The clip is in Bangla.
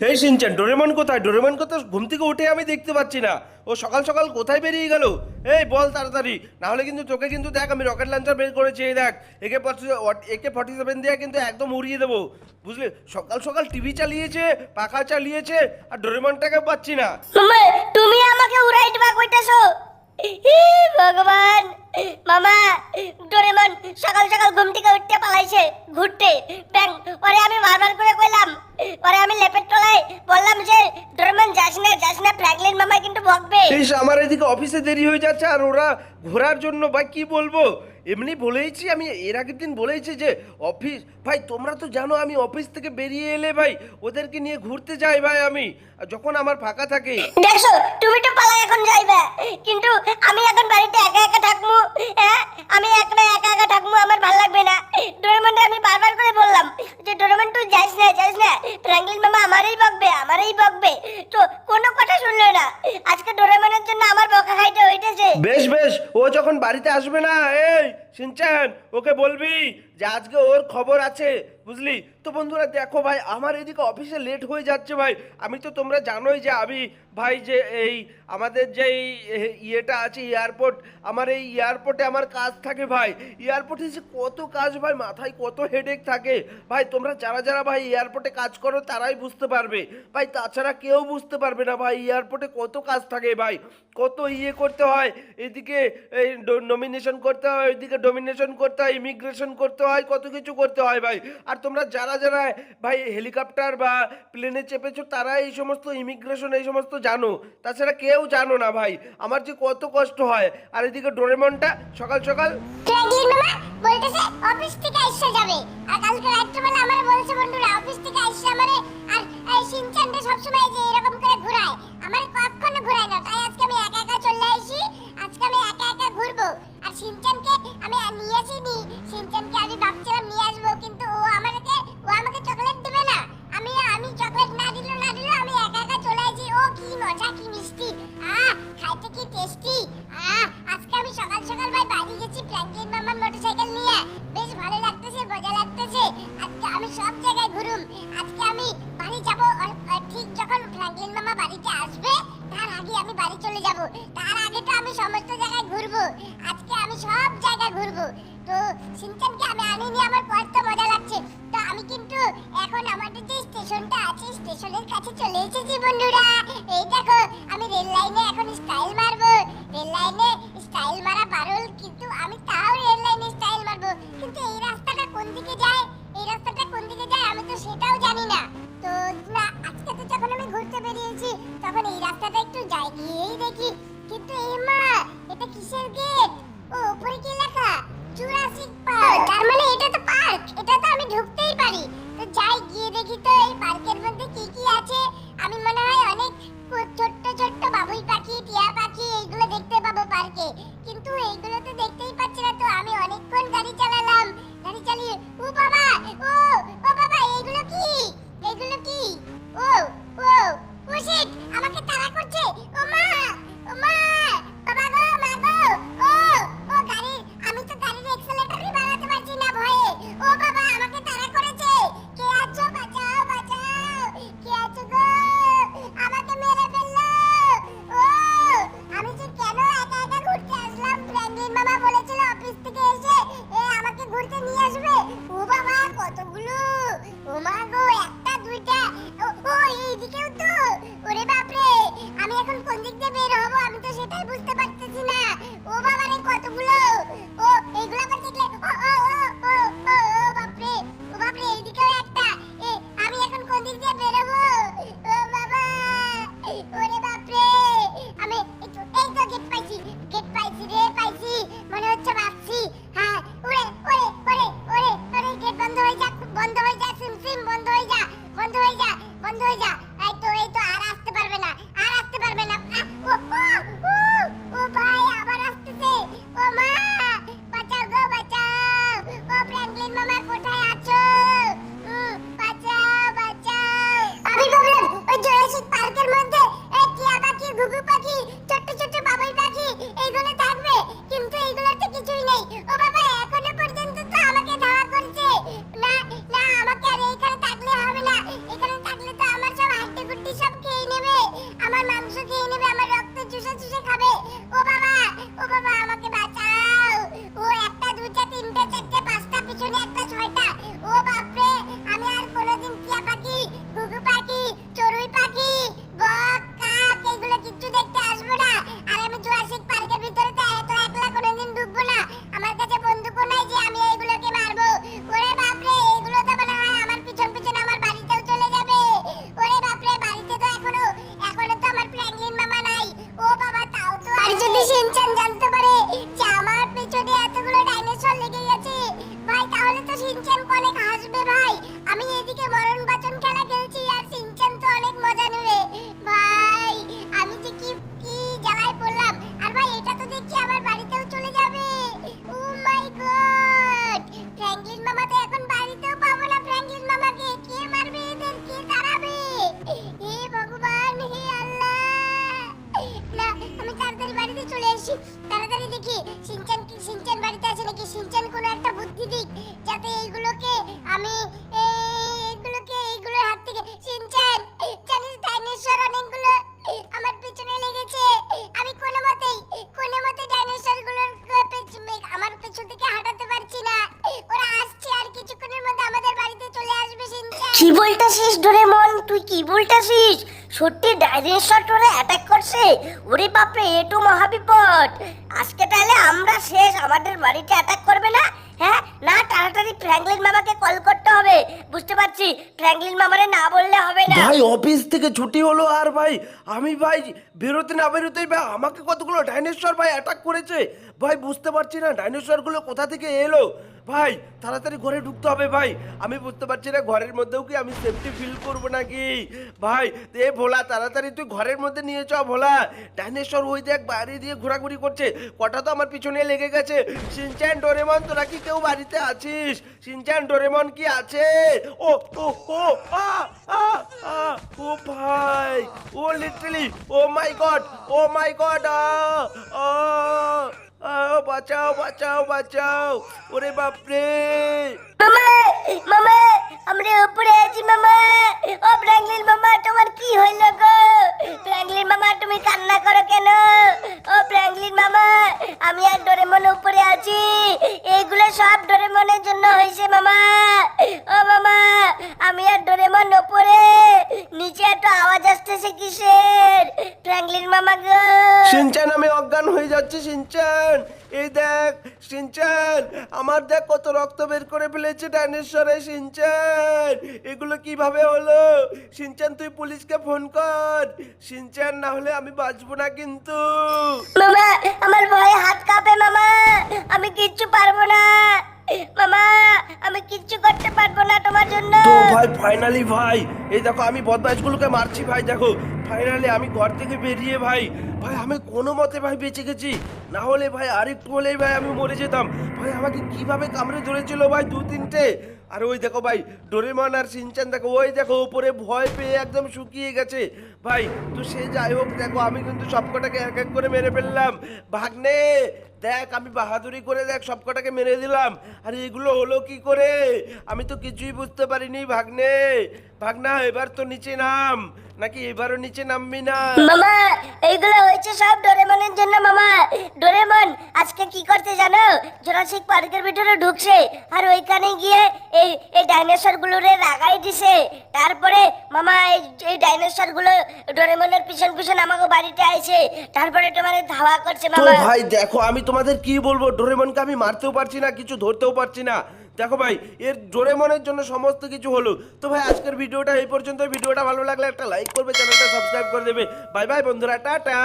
হে সিনচান, ডোরেমন কোথায়? ডোরেমন কোথায়? ঘুম থেকে উঠে আমি দেখতে পাচ্ছি না। ও সকাল সকাল কোথায় বেরিয়ে গেল? এই বল তাড়াতাড়ি। না হলে কিন্তু তোকে কিন্তু দেখ, আমি রকেট লঞ্চার বের করেছি, এই দেখ। একে একে ফর্টি সেভেন দিয়ে কিন্তু একদম উড়িয়ে দেবো। বুঝলি? সকাল সকাল টিভি চালিয়েছে, পাখা চালিয়েছে, আর ডোরেমনটাকে পাচ্ছি না। তুমি আমাকে উড়াই দিবা কইতাছো? ভগবান! মামা, ডোরেমন সকাল সকাল ঘুম থেকে উঠতে পালাইছে, ঘুরতে। ব্যাং পরে আমি বারবার করে কইলাম পরে আমি লেপের তলায় বললাম যে, ডোরেমন, যাস না যাস না, ফ্র্যাঙ্কলিন মামা কিন্তু ভগবে আমার এদিকে অফিসে দেরি হয়ে যাচ্ছে আর ওরা ঘোরার জন্য বা কি বলব? এমনি বলেইছি আমি এর আগের দিন বলেইছি যে অফিস ভাই তোমরা তো জানো আমি অফিস থেকে বেরিয়ে এলে ভাই ওদেরকে নিয়ে ঘুরতে যাই ভাই আমি। যখন আমার ফাঁকা থাকে। দেখছ তুমি তো পালা এখন যাইবে। কিন্তু আমি এখন বাড়িতে একা একা থাকব হ্যাঁ? আমি একা একা একা থাকব আমার ভালো লাগবে না। ডোরেমনকে আমি বারবার করে বললাম যে ডোরেমন তুই যাইস না যাইস না। ফ্র্যাঙ্কলিন মামা আমারই বকবে আমারই বকবে। তো কোনো কথা শুনলো না। আজকে ডোরেমনের জন্য আমার বকা খাইতে হইতেছে। বেশ বেশ ও যখন বাড়িতে আসবে না সিনচান ওকে বলবি যে আজকে ওর খবর আছে। বুঝলি? তো বন্ধুরা, দেখো ভাই, আমার এদিকে অফিসে লেট হয়ে যাচ্ছে ভাই। আমি তো তোমরা জানোই যে আমি, ভাই, যে এই আমাদের যে ইয়েটা আছে এয়ারপোর্ট আমার এই এয়ারপোর্টে আমার কাজ থাকে ভাই। এয়ারপোর্টে যে কত কাজ ভাই, মাথায় কত হেডেক থাকে। ভাই, তোমরা যারা যারা ভাই এয়ারপোর্টে কাজ করো, তারাই বুঝতে পারবে। ভাই, তাছাড়া কেউ বুঝতে পারবে না ভাই এয়ারপোর্টে কত কাজ থাকে ভাই। কত ইয়ে করতে হয়, এদিকে এই নমিনেশন করতে হয়, ওইদিকে ডোমিনেশন করতে হয় ইমিগ্রেশন করতে হয়, কত কিছু করতে হয় ভাই। আর তোমরা যারা যারা, ভাই হেলিকপ্টার বা প্লেনে চেপেছো, তারা এই সমস্ত ইমিগ্রেশন এই সমস্ত জানো। তাছাড়া কেউ জানো না, ভাই। আমার যে কত কষ্ট হয়। আর এদিকে ডোরেমনটা সকাল সকাল আর আমার আর কখনো না। সিনচানকে আমি আনিনি আমার কত মজা লাগছে। তো আমি কিন্তু এখন আমাদের যে স্টেশনটা আছে, স্টেশনের কাছে চলে এসেছি বন্ধুরা। এই দেখো, আমি রেল লাইনে এখন স্টাইল মারবো। রেল লাইনে স্টাইল মারা পারল কিন্তু আমি তাও রেল লাইনে স্টাইল মারবো। কিন্তু এই রাস্তাটা কোন দিকে যায়? এই রাস্তাটা কোন দিকে যায়? আমি তো সেটাও জানি না। তো না, আজকে তো যখন আমি ঘুরতে বেরিয়েছি, তখন এই রাস্তাটা একটু যাই গিয়েই দেখি। কিন্তু এই মা, এটা কিসের গেট যা বন্ধ হয়ে যা ডোরেমন তুই কি বলতাছিস? সত্যি ডাইনোসর টোরে অ্যাটাক করছে? ওরে বাপরে এটু মহাবিপদ। আজকে তাহলে আমরা শেষ, আমাদের বাড়িতে অ্যাটাক করবে না? হ্যাঁ না, তাড়াতাড়ি ফ্র্যাঙ্কলিন মামাকে কল করতে হবে। বুঝতে পারছি ফ্র্যাঙ্কলিন মামারে না বললে হবে না। ভাই অফিস থেকে ছুটি হলো আর ভাই, আমি ভাই বেরোতে না বেরোতেই ভাই আমাকে কতগুলো ডাইনোসর ভাই অ্যাটাক করেছে। ভাই, বুঝতে পারছি না ডাইনোসরগুলো কোথা থেকে এলো। ভাই, তাড়াতাড়ি ঘরে ঢুকতে হবে ভাই। আমি বুঝতে পারছি না ঘরের মধ্যেও কি আমি সেফটি ফিল করব নাকি? ভাই, এ ভোলা, তাড়াতাড়ি তুই ঘরের মধ্যে নিয়ে চ ভোলা। ডাইনোসর ওই দেখ বাইরে দিয়ে ঘোরাঘুরি করছে। কটা তো আমার পিছনে লেগে গেছে। সিনচ্যান ডোরেমন তোরা কি কেউ বাড়িতে আছিস? সিনচান ডোরেমন কি আছে? ও ও ও ও ভাই ও literally oh my god oh my god আ আ, বাঁচাও বাঁচাও বাঁচাও। ওরে বাপরে। মামা মামা, আমরা উপরে আছি, মামা। ও মামা, তোমার কি হইল গো? ফ্র্যাঙ্কলিন মামা, তুমি কান্না করো কেন? ও ফ্র্যাঙ্কলিন মামা, আমি আর ডোরেমন উপরে আছি। এইগুলো সব ডোরেমনের জন্য হয়েছে, মামা। ও মামা, আমি আর ডোরেমন উপরে নিচে এত আওয়াজ আসতেছে কিসের? ফ্র্যাঙ্কলিন মামা গো। সিনচান আমি অজ্ঞান হয়ে যাচ্ছি সিনচান এই দেখ সিনচান আমার দেখ কত রক্ত বের করে ফেলেছে ডাইনোসরে সিনচান এগুলো কীভাবে হলো? সিনচান তুই পুলিশকে ফোন কর। সিনচান না হলে আমি বাঁচবো না কিন্তু। মামা আমার ভয়ে হাত কাঁপে মামা। আমি কিচ্ছু পারব না। ভাই ফাইনালি ভাই, এই দেখো, আমি মারছি ভাই, দেখো। ফাইনালি আমি ঘর থেকে বেরিয়ে ভাই ভাই, আমি কোনো মতে ভাই বেঁচে গেছি। না হলে ভাই ভাই আমি মরে যেতাম। ভাই, আমাকে কীভাবে কামড়ে ধরেছিল ভাই দু তিনটে? আর ওই দেখো ভাই, ডোরেমন আর সিনচান, দেখো, ওই দেখো, উপরে ভয় পেয়ে একদম শুকিয়ে গেছে। ভাই, তো সে যাই হোক, দেখো, আমি কিন্তু সবকটাকে এক এক করে মেরে ফেললাম। ভাগ্নে দেখ, আমি বাহাদুরি করে দেখ সব কটাকে মেরে দিলাম। আর এগুলো হলো কি করে? আমি তো কিছুই বুঝতে পারিনি, ভাগ্নে। ভাগ্না, এবার তো নিচে নাম। নাকি এবারও নিচে নামবি না? মামা, এইগুলো হয়েছে সব ডোরেমনের জন্য, মামা। ডোরেমন আজকে কি করতে জানো? জোরাসিক পার্কের ভিতরে ঢুকছে। আর ওইখানে গিয়ে এই এই ডাইনোসর গুলোরে লাগাই দিছে। তারপরে মামা এই এই ডাইনোসরগুলো ডোরেমনের পিছন পিছন আমাকে বাড়িতে আইছে। তারপরে তোমার ধাওয়া করছে তো মামা। ভাই দেখো আমি তোমাদের কি বলব? ডোরেমনকে আমি মারতেও পারছি না কিছু ধরতেও পারছি না। দেখো ভাই এর ডোরেমনের জন্য সমস্ত কিছু হলো। তো ভাই আজকের ভিডিওটা এই পর্যন্ত ভিডিওটা ভালো লাগলে একটা লাইক করবে চ্যানেলটা সাবস্ক্রাইব করে দেবে। বাই বাই বন্ধুরা। টাটা!